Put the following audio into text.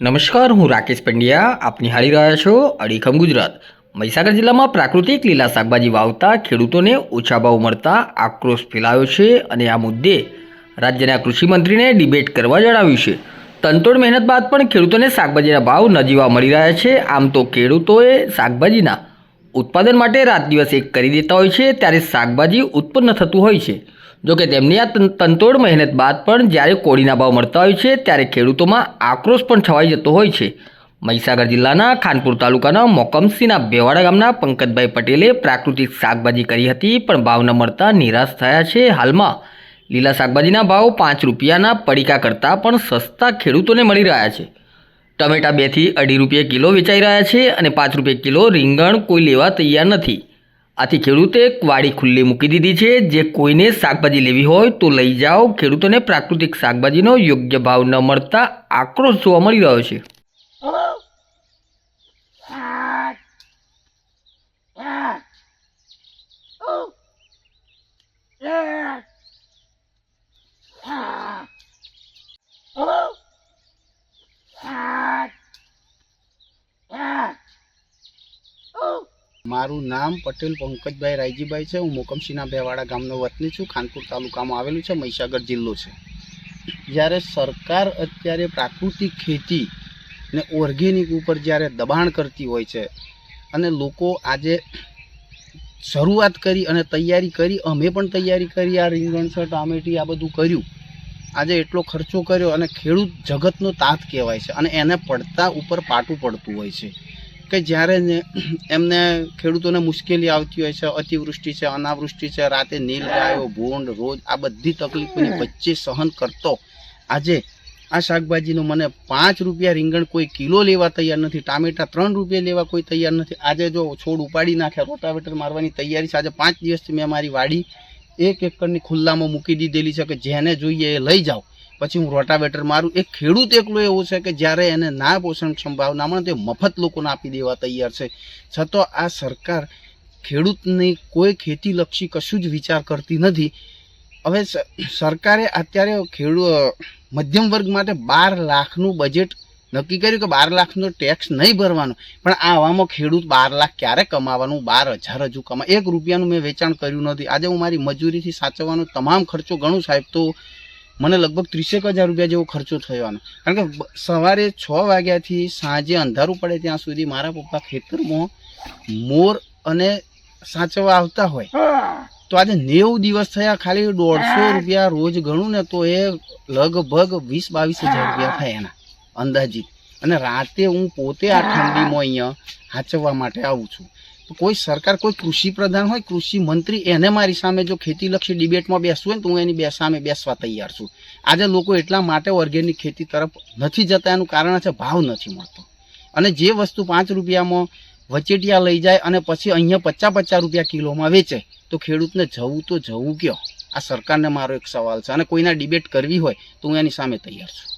નમસ્કાર, હું રાકેશ પંડ્યા. આપ નિહાળી રહ્યા છો અડીખમ ગુજરાત. મહીસાગર જિલ્લામાં પ્રાકૃતિક લીલા શાકભાજી વાવતા ખેડૂતોને ઓછા ભાવ મળતા આક્રોશ ફેલાયો છે અને આ મુદ્દે રાજ્યના કૃષિમંત્રીને ડિબેટ કરવા જણાવ્યું છે. તનતોડ મહેનત બાદ પણ ખેડૂતોને શાકભાજીના ભાવ નજીવા મળી રહ્યા છે. આમ તો ખેડૂતોએ શાકભાજીના ઉત્પાદન માટે રાત દિવસ એક કરી દેતા હોય છે, ત્યારે શાકભાજી ઉત્પન્ન થતું હોય છે. જોકે તેમની આ તનતોડ મહેનત બાદ પણ જ્યારે કોળીના ભાવ મળતા હોય છે, ત્યારે ખેડૂતોમાં આક્રોશ પણ છવાઈ જતો હોય છે. મહીસાગર જિલ્લાના ખાનપુર તાલુકાના મોકમસીના બેવાડા ગામના પંકજભાઈ પટેલે પ્રાકૃતિક શાકભાજી કરી હતી, પણ ભાવ ન મળતા નિરાશ થયા છે હાલમાં. લીલા શાકભાજીના ભાવ પાંચ રૂપિયાના પડીકા કરતાં પણ સસ્તા ખેડૂતોને મળી રહ્યા છે. ટમેટા બેથી અઢી રૂપિયા કિલો વેચાઈ રહ્યા છે અને પાંચ રૂપિયા કિલો રીંગણ કોઈ લેવા તૈયાર નથી. આથી ખેડૂતે વાડી ખુલ્લી મૂકી દીધી છે. જે કોઈને શાકભાજી લેવી હોય તો લઈ જાઓ. ખેડૂતોને પ્રાકૃતિક શાકભાજીનો યોગ્ય ભાવ ન મળતા આક્રોશ જોવા મળી રહ્યો છે. મારું નામ પટેલ પંકજભાઈ રાયજીભાઈ છે. હું મોકમસિંહના બેવાડા ગામનો વતની છું. ખાનપુર તાલુકામાં આવેલું છે. મહીસાગર જિલ્લો છે. જ્યારે સરકાર અત્યારે પ્રાકૃતિક ખેતી ને ઓર્ગેનિક ઉપર જ્યારે દબાણ કરતી હોય છે અને લોકો આજે શરૂઆત કરી અને તૈયારી કરી, અમે પણ તૈયારી કરી આ રીંગણ, છે ટામેટી, આ બધું કર્યું. આજે એટલો ખર્ચો કર્યો અને ખેડૂત જગતનો તાત કહેવાય છે અને એને પડતા ઉપર પાટું પડતું હોય છે. કે જ્યારે એમને ખેડૂતોને મુશ્કેલી આવતી હોય છે અતિવૃષ્ટિ છે અનાવૃષ્ટિ છે રાતે નીલગાયો ભૂંડ રોજ આ બધી તકલીફોની વચ્ચે સહન કરતો. આજે આ શાકભાજીનું મને પાંચ રૂપિયા રીંગણ કોઈ કિલો લેવા તૈયાર નથી ટામેટા ત્રણ રૂપિયા લેવા કોઈ તૈયાર નથી. આજે જો છોડ ઉપાડી નાખ્યા રોટાવેટર મારવાની તૈયારી છે. આજે પાંચ દિવસથી મેં મારી વાડી એક એકરની ખુલ્લામાં મૂકી દીધેલી છે કે જેને જોઈએ એ લઈ જાઓ. પછી હું રોટાવેટર મારું, એક ખેડૂત એકલો એવો છે કે જ્યારે એને ના પોષણ સંભાવના મળે તે મફત લોકોને આપી દેવા તૈયાર છે. છતાં આ સરકાર ખેડૂતની કોઈ ખેતીલક્ષી કશું જ વિચાર કરતી નથી. હવે સરકારે અત્યારે ખેડૂત મધ્યમ વર્ગ માટે બાર લાખનું બજેટ નક્કી કર્યું કે બાર લાખનો ટેક્સ નહીં ભરવાનો. પણ આ આવામાં ખેડૂત બાર લાખ ક્યારે કમાવાનું? બાર હજાર હજુ કમા. એક રૂપિયાનું મેં વેચાણ કર્યું નથી. આજે હું મારી મજૂરીથી સાચવવાનો તમામ ખર્ચો ગણું સાહેબ, તો મને લગભગ ત્રીસેક હજાર રૂપિયા જેવો ખર્ચો થયોનો કારણ કે સવારે છ વાગ્યાથી સાંજે અંધારું પડે ત્યાં સુધી મારા પપ્પા ખેતરમાં મોર અને સાચવવા આવતા હોય. તો આજે નેવું દિવસ થયા ખાલી દોઢસો રૂપિયા રોજ ગણું ને તો એ લગભગ વીસ બાવીસ હજાર રૂપિયા થાય એના અંદાજિત. અને રાતે હું પોતે આ ઠંડીમાં અહીંયા સાચવવા માટે આવું છું. કોઈ સરકાર, કોઈ કૃષિ પ્રધાન હોય, કૃષિ મંત્રી એને મારી સામે જો ખેતીલક્ષી ડિબેટમાં બેસવું હોય તો હું એની બે સામે બેસવા તૈયાર છું. આજે લોકો એટલા માટે ઓર્ગેનિક ખેતી તરફ નથી જતા, એનું કારણ છે ભાવ નથી મળતો. અને જે વસ્તુ પાંચ રૂપિયામાં વચેટિયા લઈ જાય અને પછી અહીંયા પચાસ પચાસ રૂપિયા કિલોમાં વેચે, તો ખેડૂતને જવું તો જવું કયો? આ સરકારને મારો એક સવાલ છે. અને કોઈના ડિબેટ કરવી હોય, તો હું એની સામે તૈયાર છું.